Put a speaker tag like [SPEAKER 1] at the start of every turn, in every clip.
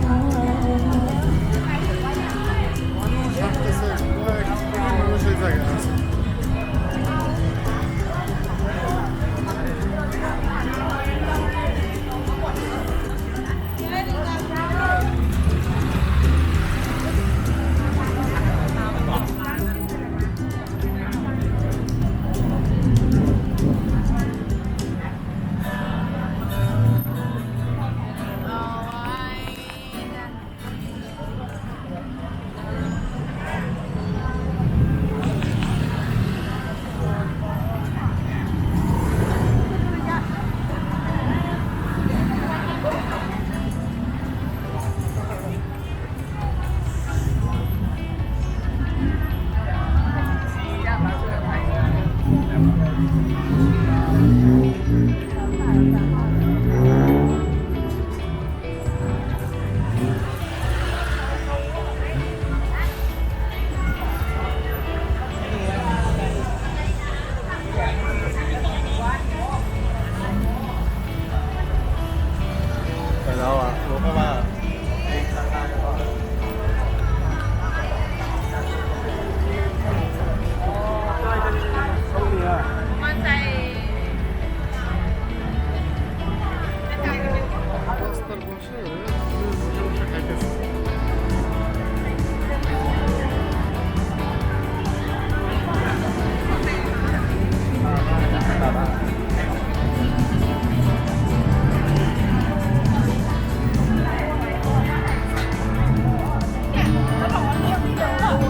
[SPEAKER 1] Thank you. রাস্তার এই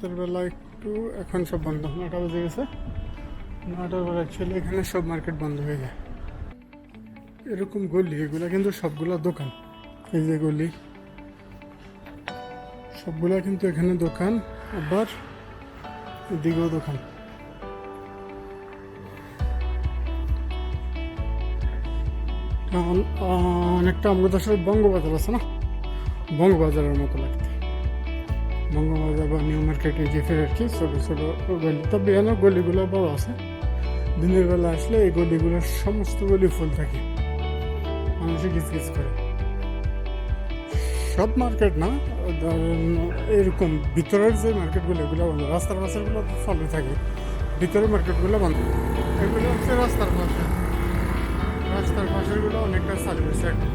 [SPEAKER 1] রাতের বেলা একটু, এখন সব বন্ধ। নটা বেজে গেছে। নটার বেলা অ্যাকচুয়ালি এখানে সব মার্কেট বন্ধ হয়ে যায়। এরকম গলি, এগুলো কিন্তু সবগুলো দোকান। এই যে গলি, সবগুলা কিন্তু এখানে দোকান, আবার এদিকেও দোকান। অনেকটা আমাদের দেশের বঙ্গবাজার আছে না? বঙ্গবাজারের মতো লাগতে বঙ্গবাজার বা নিউ মার্কেটে যে ফের আর কি ছোটো ছোটো গলি। তবে এখানে গলিগুলো বড় আছে। দিনের বেলা আসলে এই গলিগুলোর সমস্ত গলি ফুল থাকে। মানুষে কিচ করে। সব মার্কেট না এরকম ভিতরের যে মার্কেটগুলো, এগুলো বন্ধ। রাস্তার পাশেরগুলো তো চালু থাকে। ভিতরের মার্কেটগুলো বন্ধ। এগুলো হচ্ছে রাস্তার পাশে। রাস্তার পাশেরগুলো অনেকটা হয়েছে। এখন